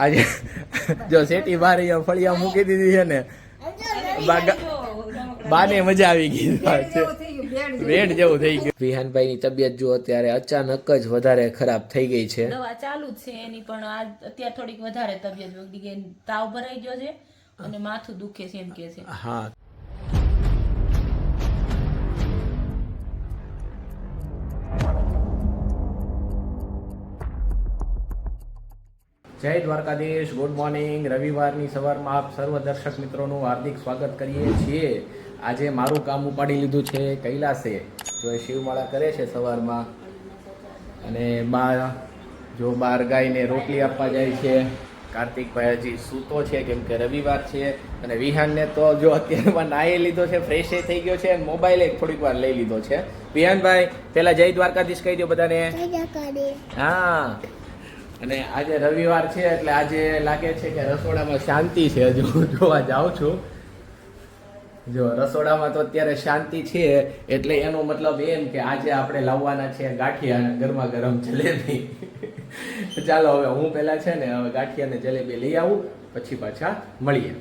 આજે જો શેટી બાર ફળિયા મૂકી દીધી છે ને બાને મજા આવી ગઈ વેડ જેવું થઈ ગયું વિહાનભાઈ ની તબિયત જો અત્યારે અચાનક જ વધારે ખરાબ થઈ ગઈ છે. દવા ચાલુ જ છે એની પણ આ અત્યારે થોડીક વધારે તબિયત બગડી ગઈ. તાવ ભરાઈ ગયો છે અને માથું દુખે છે એમ કે છે. હા. જય દ્વારકાધીશ ગુડ મોર્નિંગ રવિવારની સવારમાં આપ સર્વ દર્શક મિત્રોનું હાર્દિક સ્વાગત કરીએ છીએ. આજે મારું કામ ઉપાડી લીધું છે કૈલાસે. જો એ શિવમાળા કરે છે સવારમાં અને બા જો બાર ગાયને રોટલી આપવા જાય છે. કાર્તિકભાઈ હજી સૂતો છે કેમ કે રવિવાર છે અને વિહાનને તો જો અત્યારમાં નાહી લીધો છે ફ્રેશ થઈ ગયો છે અને મોબાઈલ એક થોડીક વાર લઈ લીધો છે. વિહાનભાઈ પહેલાં જય દ્વારકાધીશ કહી દો બધાને. હા. અને આજે રવિવાર છે એટલે આજે લાગે છે કે રસોડામાં શાંતિ છે. હજુ હું જોવા જાઉં છું. જો રસોડામાં તો અત્યારે શાંતિ છે એટલે એનો મતલબ એમ કે આજે આપણે લાવવાના છે ગાંઠિયા ગરમા ગરમ જલેબી. ચાલો હવે હું પહેલા છે ને હવે ગાંઠિયા ને જલેબી લઈ આવું પછી પાછા મળીએ.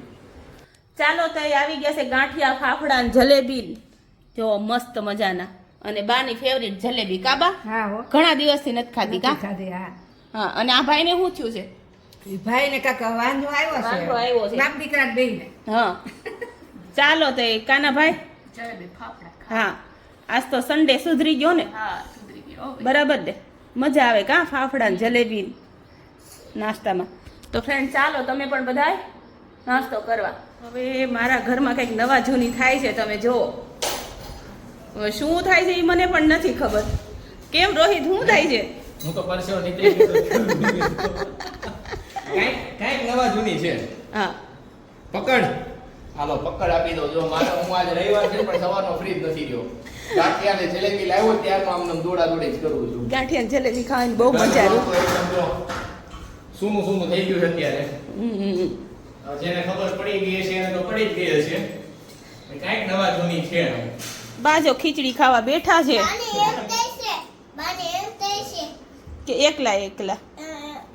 ચાલો તો આવી ગયા છે ગાંઠિયા ફાફડા ને જલેબી. જો મસ્ત મજાના. અને બાની ફેવરિટ જલેબી કાબા હા ઘણા દિવસથી નથી ખાધી કા? ખાધી હા. હા અને આ ભાઈને શું થયું છે? ભાઈને કાંઈક વાંધો આવ્યો છે. વાંધો આવ્યો છે. બાપ દીકરા બેયને હા. ચાલો તો કાના ભાઈ? હા. આજ તો સન્ડે સુધરી ગયો ને? સુધરી ગયો બરાબર ને મજા આવે કા ફાફડા ને જલેબી નાસ્તામાં? તો ફ્રેન્ડ ચાલો તમે પણ બધાય નાસ્તો કરવા. હવે મારા ઘરમાં કંઈક નવા જૂની થાય છે તમે જુઓ. શું થાય છે એ મને પણ નથી ખબર. કેમ રોહિત શું થાય છે? હું તો પરસેવો નીકળી ગયો કાંઈક કાંઈક નવા જૂની છે. હા. પકડ. હાલો પકડ આપી દો જો મારે હું આજે રવિવાર છે પણ સવારનો ફ્રી જ નથી રહ્યો. ગાંઠિયાને જલેબી લાવ્યો ત્યારનો આમ દોડા દોડી જ કરું છું. ગાંઠિયાને જલેબી ખાવાની બહુ મજા આવી. સૂનું સૂનું થઈ ગયું છે અત્યારે. હમ, હમ, હમ. હવે જેને ખબર પડી ગઈ છે એને તો પડી જ ગઈ હશે. કાંઈક નવા જૂની છે બાજો ખીચડી ખાવા બેઠા છે. કે એકલા એકલા? અ,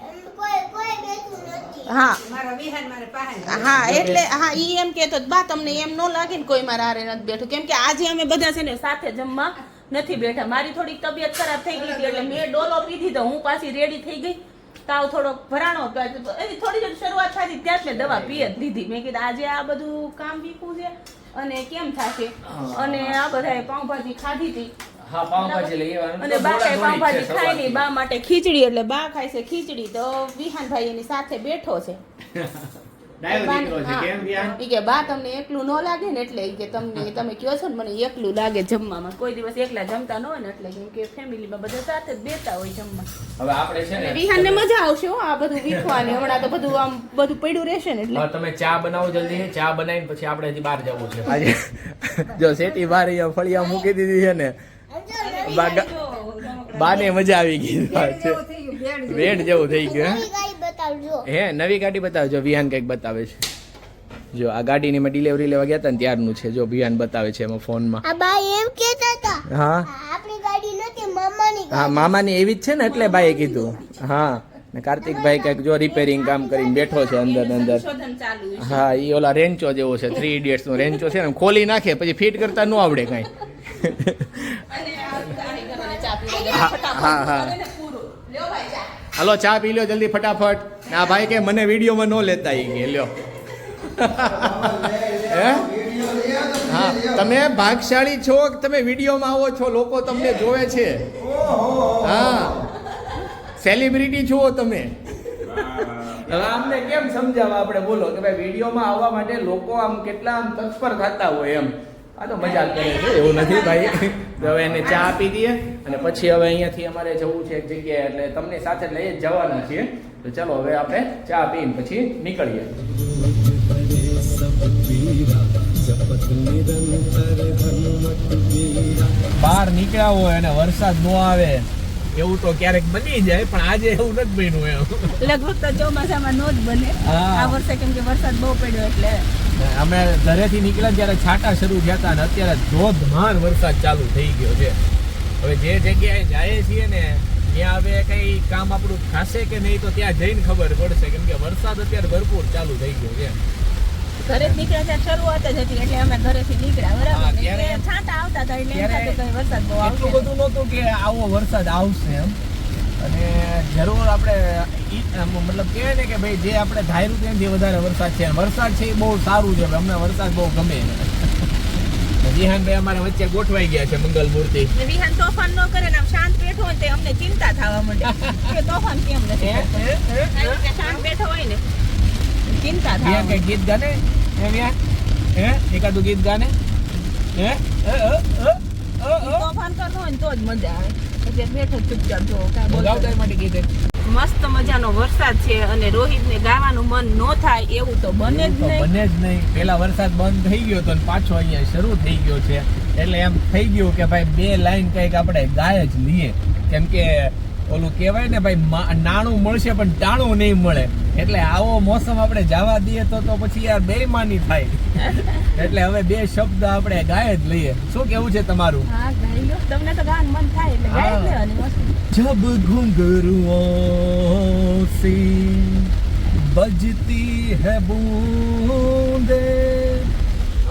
એમ કોઈ કોઈ બેઠું નથી. હા. મારો વિહાન મારે પાસે હા એટલે હા ઈ એમ કહેતો બા તમને એમ ન લાગે ને કોઈ મારા હારે નથી બેઠું. કેમ કે આજે અમે બધા છે ને સાથે જમવા નથી બેઠા. મારી થોડીક તબિયત ખરાબ થઈ ગઈ હતી એટલે મેં ડોલો પીધી તો હું પાછી રેડી થઈ ગઈ. તાવ થોડો ભરાણો હતો. એની થોડી જ શરૂઆત થતી ત્યાં જ મેં દવા પી જ દીધી. મેં કીધું આજે આ બધું કામ વીખું છે. અને કેમ થશે? અને આ બધાએ પાઉંભાજી ખાધી હતી. હા લઈ આવવાનું. અને બા કઈ પાઉંભાજી ખાય નહીં બા માટે ખીચડી એટલે બા ખાય છે ખીચડી. તો વિહાનભાઈ એની સાથે બેઠો છે. ઈ કે બા તમને એકલું ન લાગે ને એટલે કે તમને તમે કહો છો ને મને એકલું લાગે જમવામાં. કોઈ દિવસ એકલા જમતા ન હોય ને એટલે કેમ કે ફેમિલીમાં બધા સાથે જ બેતા હોય જમવા. હવે આપણે છે ને વિહાનને મજા આવશે હો આ બધું વીખવાની. હમણાં તો બધું આમ બધું પડ્યું રહેશે ને એટલે. તમે ચા બનાવો જલ્દી ચા બનાવીને પછી આપણે હજી બહાર જવું છે. આજે જો શેટી બાર અહીંયા ફળિયા મૂકી દીધી છે ને બા- બાને મજા આવી ગઈ વેડ જેવું થઈ ગયું. બતાવજો. હે નવી ગાડી બતાવજો વિહાન કંઈક બતાવે છે. જો આ ગાડીની મેં ડિલિવરી લેવા ગયા હતા ને ત્યારનું છે. જો વિહાન બતાવે છે એમાં ફોનમાં. આ ભાઈ એમ કહેતા હતા. હા? આપણી ગાડી નથી મામાની હા મામાની એવી જ છે ને એટલે ભાઈએ કીધું. હા. ને કાર્તિકભાઈ કંઈક જો રિપેરિંગ કામ કરીને બેઠો છે અંદર અંદર. હા એ ઓલા રેન્ચો જેવો છે થ્રી ઇડિયટ્સ નો રેન્ચો છે ને ખોલી નાખે પછી ફિટ કરતા ન આવડે કાંઈ. હા, હા, હા. હાલો ચા પી લ્યો જલ્દી ફટાફટ. ને ભાઈ કે મને વિડીયોમાં ન લેતા ઈ કે લ્યો. હે? હા તમે ભાગશાળી છો કે તમે વિડીયોમાં આવો છો? લોકો તમને જોવે છે. હા. સેલિબ્રિટી છો તમે. હવે આમને કેમ સમજાવવા આપણે બોલો કે ભાઈ વિડીયોમાં આવવા માટે લોકો આમ કેટલા આમ તત્પર થતા હોય એમ. આ તો મજાક કરે છે, એવું નથી ભાઈ. હવે એને ચા આપી દઈએ અને પછી હવે અહીંયાથી અમારે જવું છે એક જગ્યાએ, એટલે તમને સાથે લઈ જ જવાના છીએ. તો ચલો હવે આપણે ચા પીને પછી નીકળીએ. બહાર નીકળ્યા હોય અને વરસાદ ન આવે. એવું તો ક્યારેક બની જાય પણ આજે એવું નથી બન્યું એમ. લગભગ તો ચોમાસામાં નો જ બને. આ વર્ષે કેમ કે વરસાદ બહુ પડ્યો એટલે. અમે ઘરેથી નીકળ્યા ત્યારે છાંટા શરૂ થયા હતા અને અત્યારે ધોધમાર વરસાદ ચાલુ થઈ ગયો છે. હવે જે જગ્યાએ જઈએ છીએ ને ત્યાં હવે કઈ કામ આપણું થશે કે નહીં તો ત્યાં જઈને ખબર પડશે. કેમ કે વરસાદ અત્યારે ભરપૂર ચાલુ થઈ ગયો છે. ઘરે નીકળ્યા ત્યાં શરૂઆત જ હતી એટલે અમે ઘરેથી નીકળ્યા. બરાબર? એટલે છાંટા આવતા હતા એટલે એમ થતું કે વરસાદ બહુ એટલું બધું નહોતું કે આવો વરસાદ આવશે એમ. અને જરૂર આપણે મતલબ કહેવાય ને કે ભાઈ જે આપણે ધાર્યું ત્યાંથી વધારે વરસાદ છે. વરસાદ છે એ બહુ સારું છે અમને વરસાદ બહુ ગમે વિહાનભાઈ અમારે વચ્ચે ગોઠવાઈ ગયા છે મંગલ મૂર્તિ વિહાન તોફાન ન કરે ને આમ શાંત બેઠો હોય તે અમને ચિંતા થવા માંડે. તોફાન કેમ નથી શાંત બેઠો હોય ને ચિંતા કઈ માંડે. ગીત ગાને હે વિહાન હે એકાદું ગીત ગાને હે. તોફાન કરતો હોય ને તો જ મજા આવે એટલે બેઠો ચૂપચાપ જો કાંઈ માટે ગીત મસ્ત મજાનો વરસાદ છે અને રોહિતને ગાવાનું મન ન થાય એવું તો બને જ નહીં. બને જ નહીં. પેલા વરસાદ બંધ થઈ ગયો તો ને પાછો અહીંયા શરૂ થઈ ગયો છે. એટલે એમ થઈ ગયું કે ભાઈ બે લાઈન કંઈક આપણે ગાય જ લઈએ. કેમ કે ઓલું કહેવાય ને ભાઈ નાણું મળશે પણ ટાણું નહીં મળે. એટલે આવો મોસમ આપણે જવા દઈએ તો તો પછી યાર બેઈમાની થાય. એટલે હવે બે શબ્દ આપણે ગાય જ લઈએ. શું કેવું છે તમારું? જબ ઘુંઘરુઓ સી બજતી હે બૂંદે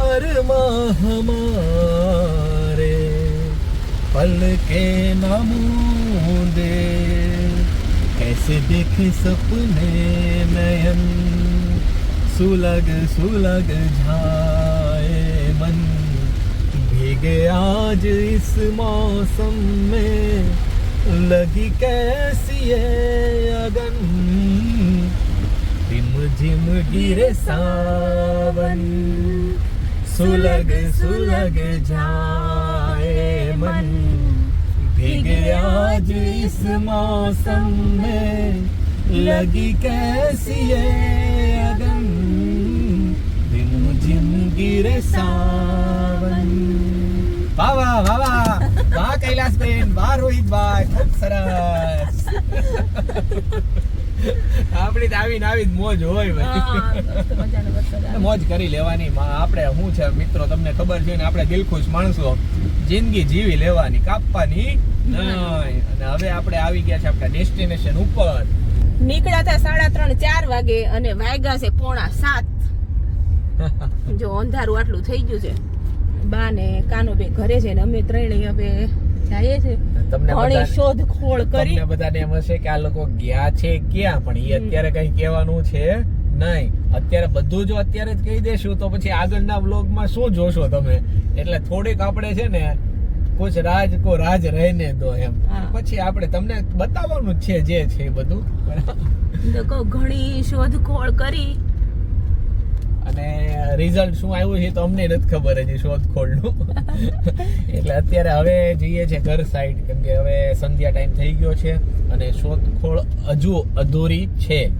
અરમા હમારે પલકે નમૂ के नमूदे कैसे देखे सपने नयन सुलग सुलग झाए मन भीगे आज इस मौसम में लगी कैसी ये अगन रिम झिम गिरे सावन सुलग सुलग जाए मन भीगे आज इस मौसम में लगी कैसी ये अगन रिम झिम गिरे सावन વાહ વાહ વાહ વાહ વાહ કૈલાસબેન વાહ રોહિતભાઈ ખૂબ સરસ આપણી તો આવીને આવી જ મોજ હોય હા, ભાઈ મસ્ત મજાનો વરસાદ આવે. મોજ કરી લેવાની માં આપણે શું છે મિત્રો તમને ખબર છે ને આપણે દિલખુશ માણસો જિંદગી જીવી લેવાની કાપવાની નહીં અને હવે આપણે આવી ગયા છે આપણા ડેસ્ટિનેશન ઉપર. નીકળ્યા હતા સાડા ત્રણ ચાર વાગે અને વાગ્યા છે પોણા સાત. જો અંધારું આટલું થઈ ગયું છે. બા ને કાનો બે ઘરે છે ને અમે ત્રણેય હવે જઈએ છે. તમને ઘણી ખોળ કરી તમને બધાને એમ હશે કે આ લોકો ગયા છે ક્યાં? પણ એ અત્યારે કઈ કહેવાનું છે નહીં. અત્યારે બધું જો અત્યારે જ કહી દેશું તો પછી આગળના બ્લોગમાં શું જોશો તમે? એટલે થોડીક આપણે છે ને કુછ રાજ કો રાજ રહેને દો એમ. પછી આપણે તમને બતાવવાનું છે જે છે બધું. કહું ઘણી શોધખોળ કરી. અને રિઝલ્ટ શું આવ્યું છે તો અમને નથી ખબર હજી શોધખોળનું એટલે અત્યારે હવે જઈએ છે ઘર સાઈડ કેમ કે હવે સંધ્યા ટાઈમ થઈ ગયો છે અને શોધખોળ હજુ અધૂરી છે.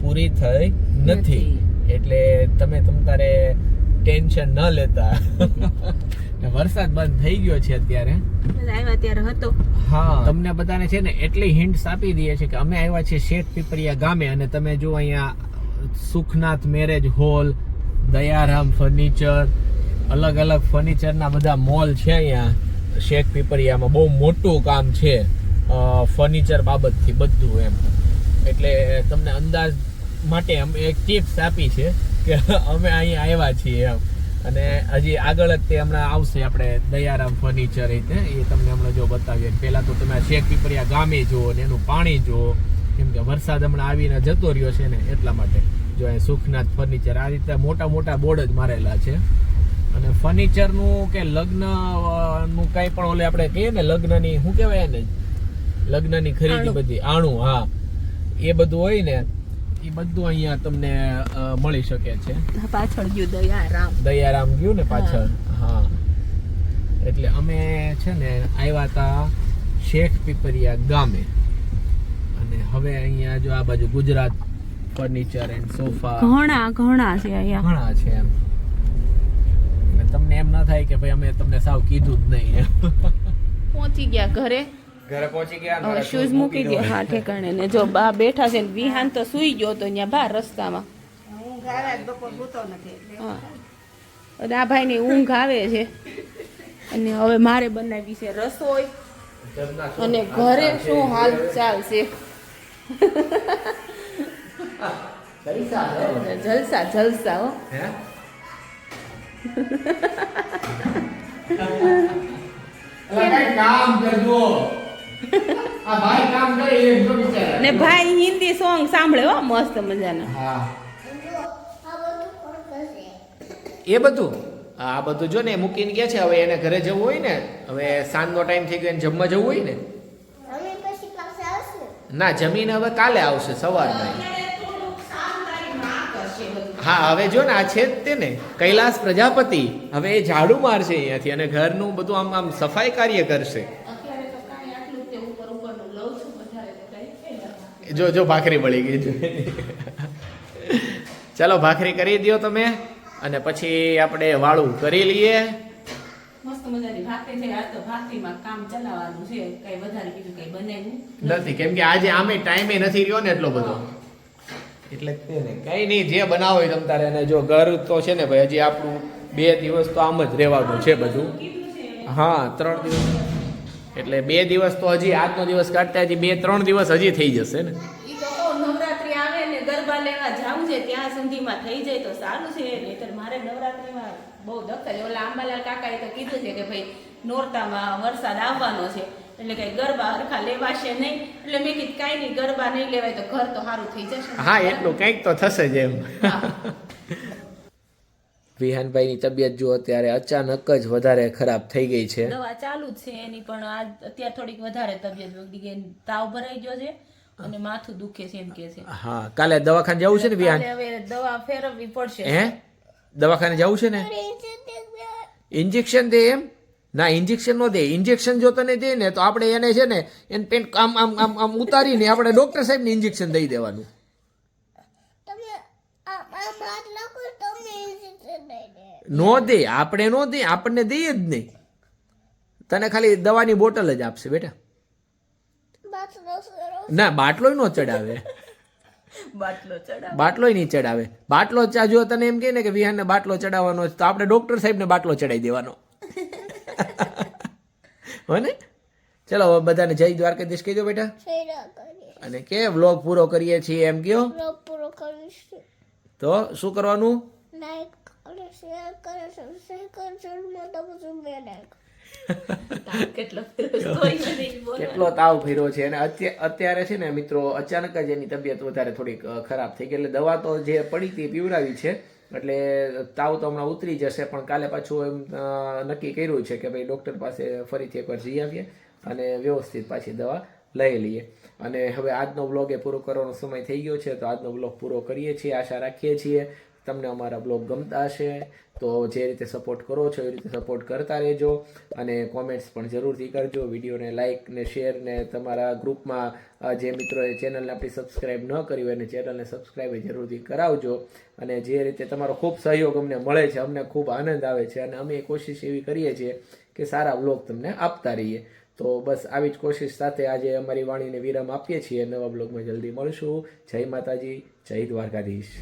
પૂરી થઈ નથી. નથી. એટલે તમે તમ તારે ટેન્શન ન લેતા. વરસાદ બંધ થઈ ગયો છે અત્યારે. આવ્યા ત્યારે હતો. હા. તમને બધાને છે ને એટલી હિન્ટ્સ આપી દઈએ છે કે અમે આવ્યા છીએ શેઠ પીપરિયા ગામે અને તમે જો અહીંયા Sukhnath marriage hall Dayaram furniture અલગ અલગ ફર્નિચરના બધા મોલ છે અહીંયા. શેખ પીપરિયામાં બહુ મોટું કામ છે ફર્નિચર બાબતથી બધું એમ. એટલે તમને અંદાજ માટે અમે એક ટિપ્સ આપી છે. કે અમે અહીંયા આવ્યા છીએ એમ. અને હજી આગળ જ તે હમણાં આવશે આપણે દયારામ ફર્નિચર રીતે એ તમને હમણાં જો બતાવીએ. પહેલાં તો તમે શેખ પીપરિયા ગામે જુઓ ને એનું પાણી જુઓ. કેમ કે વરસાદ હમણાં આવીને જતો રહ્યો છે ને એટલા માટે. જો અહીં સુખનાથ ફર્નિચર આ રીતે મોટા મોટા બોર્ડ જ મારેલા છે. અને ફર્નિચરનું કે લગ્ન અ, નું કઈ પણ ઓલે આપણે કહીએ ને લગ્નની શું કહેવાય ને લગ્નની ખરીદી. બધી આણું હા. એ બધું હોય ને એ બધું અહીંયા તમને મળી શકે છે. પાછળ ગયું દયારામ. દયારામ ગયું ને પાછળ? હા. એટલે અમે છે ને આવ્યા હતા શેખ પીપરિયા ગામે. અને હવે અહીંયા જો આ બાજુ ગુજરાત ફર્નિચર એન્ડ સોફા. ઘણા ઘણા છે અહીંયા. ઘણા છે એમ. તમને એમ ના થાય કે ભાઈ અમે તમને સાવ કીધું જ નહીં. પહોંચી ગયા ઘરે. ઘરે પહોંચી ગયા હવે શૂઝ મૂકી દો હા ઠેકાણે ને જો બા બેઠા છે ને વિહાન તો સુઈ ગયો તો અહીંયા બહાર રસ્તામાં. હું ઘરે બપોર સૂતો નથી. હા. અને આ ભાઈની ઊંઘ આવે છે. અને હવે મારે બનાવી છે રસોઈ. અને હાલ ઘરે ચાલ છે, શું હાલ ચાલશે. જલસા જલસા હો. કામ? કરજો ને ભાઈ હિન્દી સોંગ સાંભળે હો મસ્ત મજાના. એ બધું? આ બધું જો ને મૂકીને ગયા છે. હવે એને ઘરે જવું હોય ને હવે સાંજનો ટાઈમ થઈ ગયો એને જમવા જવું હોય ને. અમે પછી પાસે આવશું ના જમીન હવે કાલે આવશે સવારમાં હા હવે જો ને આ છે જ તે ને. કૈલાસ પ્રજાપતિ હવે એ ઝાડુ મારશે અહીંયાથી અને ઘરનું બધું આમ આમ સફાઈ કાર્ય કરશે અત્યારે તો કાંઈ આટલું તે ઉપર ઉપરનું લઉં છું વધારે તો કાંઈ જો જો ભાખરી બળી ગઈ છે. ચાલો ભાખરી કરી દો તમે. અને પછી આપણે વાળું કરી લઈએ. નથી. કેમ કે આજે આમે ટાઈમે નથી રહ્યો ને એટલો બધો. એટલે કઈ નહીં જે બનાવો તમ તારે. અને જો ઘર તો છે ને ભાઈ હજી આપણું બે દિવસ તો આમ જ રહેવાનું છે બધું. હા ત્રણ દિવસ. એટલે બે દિવસ તો હજી આજનો દિવસ કાઢતા હજી બે ત્રણ દિવસ હજી થઈ જશે ને? નવરાત્રી આવે ને ગરબા લેવા જાવું છે ત્યાં સુધીમાં થઈ જાય તો સારું છે. નહીતર મારે નવરાત્રીમાં બહુ દખલ ઓલા આંબાલાલ કાકાએ તો કીધું છે કે ભાઈ નોરતામાં વરસાદ આવવાનો છે. એટલે કઈ ગરબા હરખા લેવાશે નહીં. એટલે મેં કીધું કાંઈ નહીં ગરબા નહીં લેવાય તો ઘર તો સારું થઈ જશે હા એટલું કંઈક તો થશે જ એમ. વિહાનભાઈની તબિયત જુઓ ત્યારે અચાનક જ વધારે ખરાબ થઈ ગઈ છે. દવા ચાલુ જ છે એની પણ આ અત્યારે થોડીક વધારે તબિયત બગડી ગઈ. તાવ ભરાઈ ગયો છે અને માથું દુખે છે એમ કે છે. હા કાલે દવાખાને જવું છે ને વિહાન? હવે દવા ફેરવવી પડશે. હે? દવાખાને જવું છે ને? ઇન્જેક્શન દે એમ? ના ઇન્જેક્શન નો દે. ઇન્જેક્શન જો તને દે ને તો આપણે એને છે ને એને પેન્ટ આમ આમ આમ આમ ઉતારીને આપણે ડોક્ટર સાહેબને ઇન્જેક્શન દઈ દેવાનું તમે આ આ માત નાખો તમે injection દઈ દે નો દે આપણે નો દે આપણને દઈએ જ નહીં. તને ખાલી દવાની બોટલ જ આપશે બેટા. ના બાટલોય નો ચડાવે. બાટલો બાટલોય નહીં ચડાવે. બાટલો ચા જો તને એમ કહે ને કે વિહાનને બાટલો ચડાવવાનો તો આપણે ડોક્ટર સાહેબને બાટલો ચડાવી દેવાનો. હો ને? ચલો હવે બધાને જય દ્વારકાધીશ કહી દો બેટા. અને કે વ્લોગ પૂરો કરીએ છીએ એમ કયો પૂરો કરીશું. તો શું કરવાનું? લાઈક શેર બધું. કેટલો તાવ ફેર્યો છે અને અત્યારે છે ને મિત્રો અચાનક જ એની તબિયત વધારે થોડીક ખરાબ થઈ ગઈ એટલે દવા તો જે પડી હતી પીવડાવી છે એટલે તાવ તો હમણાં ઉતરી જશે પણ કાલે પાછું એમ નક્કી કર્યું છે કે ભાઈ ડૉક્ટર પાસે ફરીથી એકવાર જઈ આવીએ અને વ્યવસ્થિત પાછી દવા લઈ લઈએ. અને હવે આજનો બ્લોગ એ પૂરો કરવાનો સમય થઈ ગયો છે તો આજનો બ્લોગ પૂરો કરીએ છીએ આશા રાખીએ છીએ. તમને અમારા બ્લોગ ગમતા હશે, તો જે રીતે સપોર્ટ કરો છો, એ રીતે સપોર્ટ કરતા રહેજો અને કોમેન્ટ્સ પણ જરૂરથી કરજો. વિડીયોને લાઇક ને શેર ને તમારા ગ્રુપમાં જે મિત્રોએ ચેનલને આપણી સબસ્ક્રાઇબ ન કરી હોય એને ચેનલને સબસ્ક્રાઇબ જરૂરથી કરાવજો અને જે રીતે તમારો ખૂબ સહયોગ અમને મળે છે, અમને ખૂબ આનંદ આવે છે અને અમે કોશિશ એવી કરીએ છીએ કે સારા બ્લોગ તમને આપતા રહીએ. તો બસ આવી જ કોશિશ સાથે આજે અમારી વાણીને વિરામ આપીએ છીએ. નવા બ્લોગમાં જલ્દી મળશું. જય માતાજી, જય દ્વારકાધીશ.